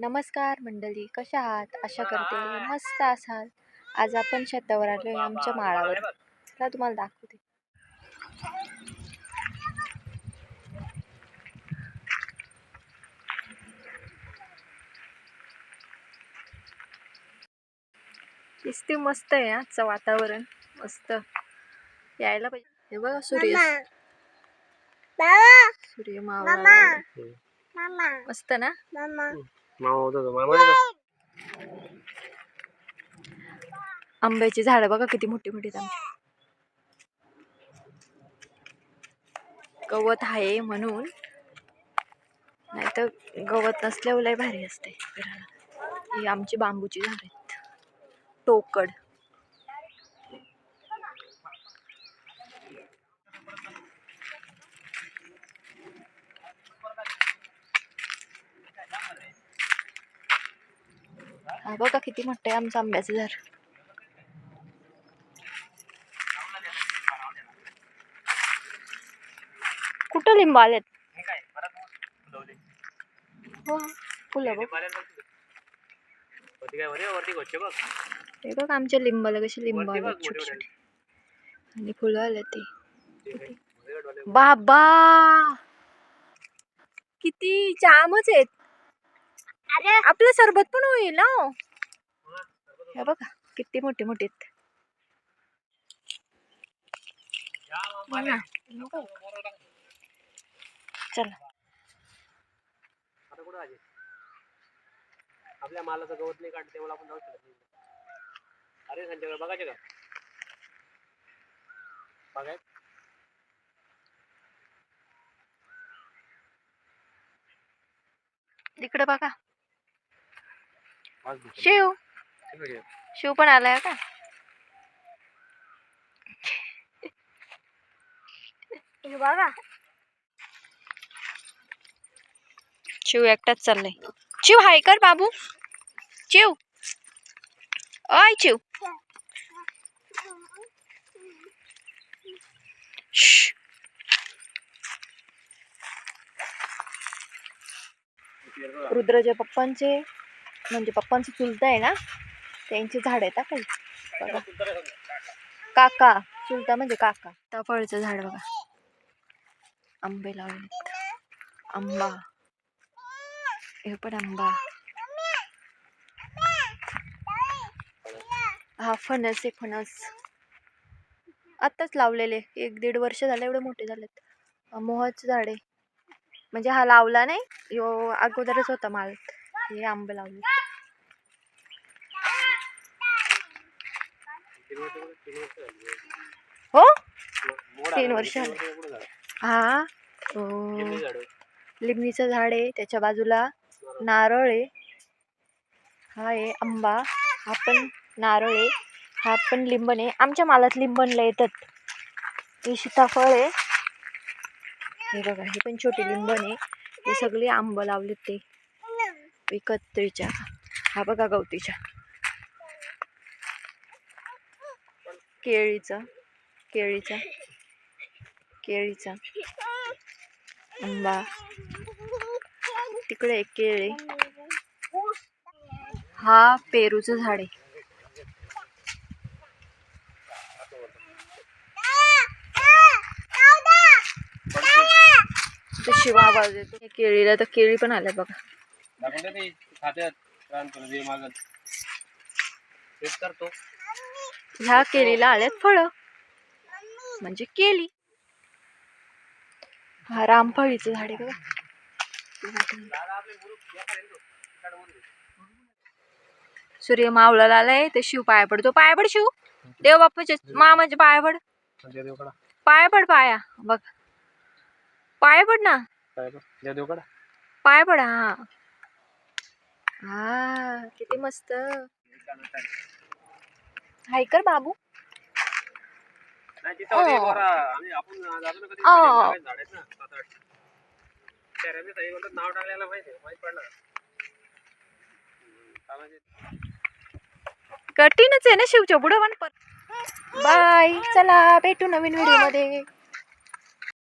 नमस्कार मंडळी कशा आहात? आशा करते मस्त असाल. आज आपण शेतावर आलो आहे आमच्या माळावर. चला तुम्हाला दाखवते. दिसते मस्त आहे आजचं वातावरण. मस्त. यायला पाहिजे. हे बघा सूर्य. सूर्य मावळा लागलाय. मस्त ना? मामा होता तो मामा आहे. आंब्याची झाडं बघा किती मोठी मोठी आहेत आमची. गवत आहे म्हणून. नाही तर गवत नसल्यावर लय भारी असते. फिरायला ही आमची बांबूची झाड आहेत. टोकड. बघा किती मोठं आहे आमचं आंब्याचं झाड. कुठं लिंब आलेत? हो फुलं बघ. हे बघ आमच्या लिंबाला कशी लिंब आले छोटे छोटे आणि फुलं आले ते. बाबा! किती जामच आहेत. आपलं सरबत पण होईल ना हो. हे बघा किती मोठे मोठे. चला. आता कुठं आजी आपल्या मालाचं गवत नाही काढते मला आपण जाऊ शकत नाही. अरे संजय बघायचे का? बघाय इकडे बघा. शिव. शिव पण आलाय का? बघा. शिव एकटाच चाललंय. शिव हाय कर बाबू. शिव. शिव. श्श. रुद्राच्या पप्पांचे. म्हणजे पप्पांचं चुलत आहे ना त्यांची झाड आहेत काही. बघा. काका चुलता म्हणजे काका. ताफळचं झाड बघा. आंबे लावलेत. आंबा. हे पण आंबा. हा फणस आहे फणस. आत्ताच लावलेले. एक दीड वर्ष झालं एवढे मोठे झालेत. मोहच मोहाचं झाड आहे. म्हणजे हा लावला नाही यो अगोदरच होता माल. हे आंबे लावले तीन वर्ष कुठं- तीन वर्ष झाली. हो? तीन वर्ष झाली. हा? लिंबणीचं झाड? आहे त्याच्या बाजूला नारळ आहे. हा आहे आंबा. हा पण नारळ आहे. हा पण लिंबन आहे. आमच्या मालात लिंबनला येतात. हे सीताफळ आहे. हे बघा हे पण छोटे लिंबन आहे. हे सगळे आंब लावलेत ते. विकत्रीच्या हा बघा गवतीच्या. केळीचा. केळीचा. केळीचा. आंबा. तिकडे एक केळी. हा पेरूचं झाड आहे. शिवा आवाज येतो. केळीला तर केळी पण आल्या बघा. खात्यात. करतो. ह्या केळीला आल्यात फळं. म्हणजे केली. हा रामफळीचं झाड आहे बघा. सूर्य मावळाला आलाय ते शिव पाया पडतो. पाया पड शिव. देव बाप्पाचे मामाचे पाया पड. पाया पड पाया. बघ. पाया पड ना. पाय पडा हा. हा किती मस्त. हाय कर बाबू. ताई म्हणतात नाव टाकलेलं माहिती माहीत पडलं. हम्म, चालायचे. कठीणच आहे ना शिवच्या पुढं पण बाय चला भेटू नवीन व्हिडिओमध्ये